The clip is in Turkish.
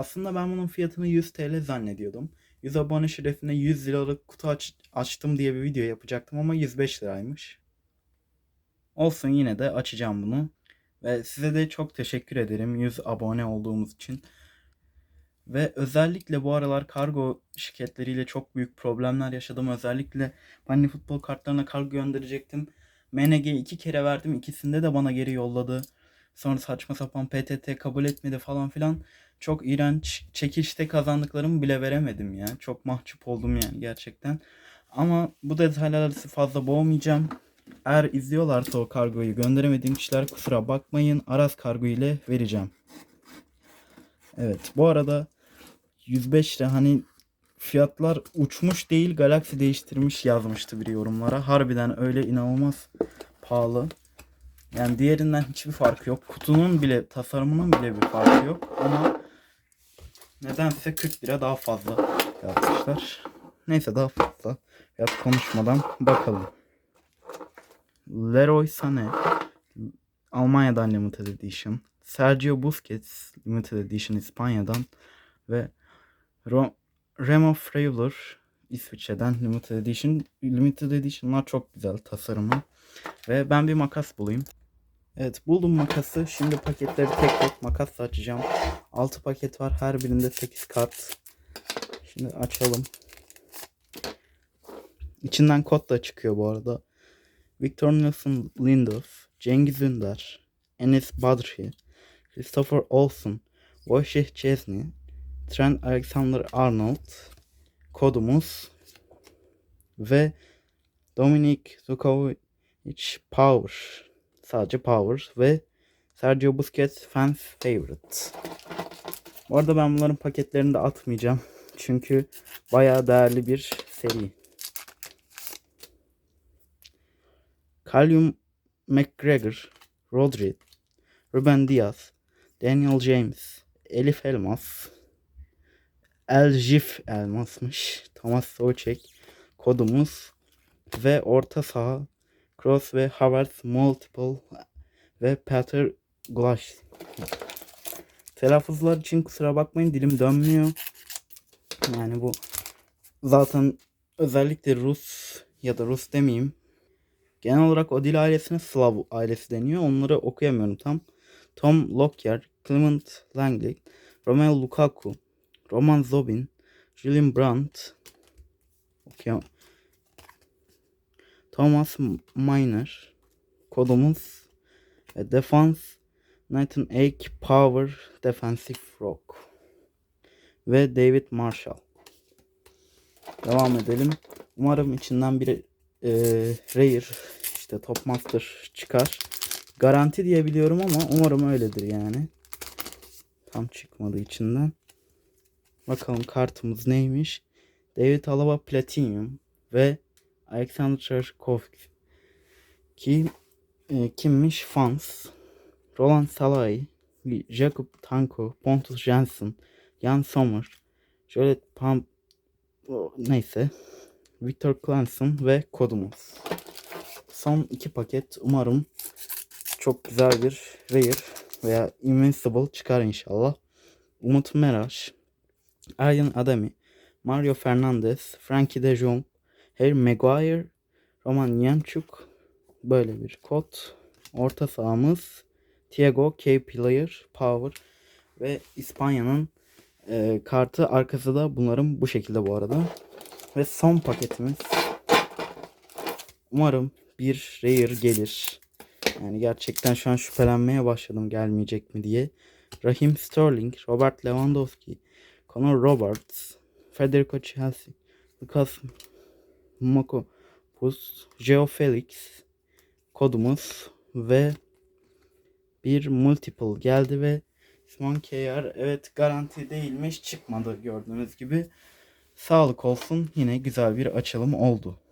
Aslında ben bunun fiyatını 100 TL zannediyordum. 100 abone şerefine 100 liralık kutu aç- açtım diye bir video yapacaktım ama 105 liraymış. Olsun yine de açacağım bunu. Ve size de çok teşekkür ederim 100 abone olduğumuz için. Ve özellikle bu aralar kargo şirketleriyle çok büyük problemler yaşadım. Özellikle de futbol kartlarına kargo gönderecektim. MNG'ye iki kere verdim. İkisinde de bana geri yolladı. Sonra saçma sapan PTT kabul etmedi falan filan. Çok iğrenç çekişte kazandıklarımı bile veremedim ya. Çok mahcup oldum yani gerçekten. Ama bu detayları fazla boğmayacağım. Eğer izliyorlarsa o kargoyu gönderemediğim kişiler kusura bakmayın. Aras kargo ile vereceğim. Evet bu arada 105 lira hani fiyatlar uçmuş değil galaksi değiştirmiş yazmıştı biri yorumlara. Harbiden öyle inanılmaz pahalı. Yani diğerinden hiçbir farkı yok. Kutunun bile tasarımının bile bir farkı yok ama nedense 40 lira daha fazla yapmışlar. Neyse daha fazla fiyat konuşmadan bakalım. Leroy Sané Almanya'dan Limited Edition. Sergio Busquets Limited Edition İspanya'dan ve Ro- Remo Freuler İsviçre'den Limited Edition. Limited Edition'lar çok güzel tasarımı. Ve ben bir makas bulayım. Evet buldum makası. Şimdi paketleri tek tek makasla açacağım. 6 paket var. Her birinde 8 kart. Şimdi açalım. İçinden kod da çıkıyor bu arada. Victor Nelson Lindow, Cengiz Ünder, Enes Badri, Christopher Olsen, Wojciech Chesney, Trent Alexander-Arnold, kodumuz ve Dominik Zukovic Power. Sadece Power ve Sergio Busquets Fans Favorite. Bu arada ben bunların paketlerini de atmayacağım. Çünkü bayağı değerli bir seri. Callum McGregor, Rodri, Ruben Diaz, Daniel James, Elif Elmas, Elgif Elmas'mış. Thomas Soucek kodumuz ve orta saha Kroos ve Havertz Multiple ve Peter Glash. Telaffuzlar için kusura bakmayın dilim dönmüyor. Yani bu zaten özellikle Rus ya da Rus demeyeyim. Genel olarak o dil ailesine Slav ailesi deniyor. Onları okuyamıyorum tam. Tom Lockyer, Clement Langley, Romelu Lukaku, Roman Zobin, Julian Brandt, okuyam Thomas Miner, kodumuz ve Defense Nathan Ake Power Defensive Rock ve David Marshall. Devam edelim. Umarım içinden bir e, Rare işte Top çıkar. Garanti diye biliyorum ama umarım öyledir yani. Tam çıkmadı içinden. Bakalım kartımız neymiş? David Alaba Platinum ve Alexander Cherkovski. Ki e, kimmiş? Fans. Roland Salai, Jacob Tanko, Pontus Jensen, Jan Sommer, Jolet Pam neyse Victor Clanston ve kodumuz. Son iki paket umarım çok güzel bir Rare veya Invincible çıkar inşallah. Umut Meraş, Aryan Adami, Mario Fernandez, Frankie de Jong, Harry Maguire, Roman Yemchuk böyle bir kod. Orta sahamız Thiago K Player Power ve İspanya'nın e, kartı arkası da bunların bu şekilde bu arada. Ve son paketimiz. Umarım bir Rare gelir. Yani gerçekten şu an şüphelenmeye başladım gelmeyecek mi diye. Raheem Sterling, Robert Lewandowski, Conor Roberts, Federico Chelsea, Lucas Moko Pus, Geo Felix kodumuz ve bir multiple geldi ve Simon KR evet garanti değilmiş çıkmadı gördüğünüz gibi. Sağlık olsun yine güzel bir açılım oldu.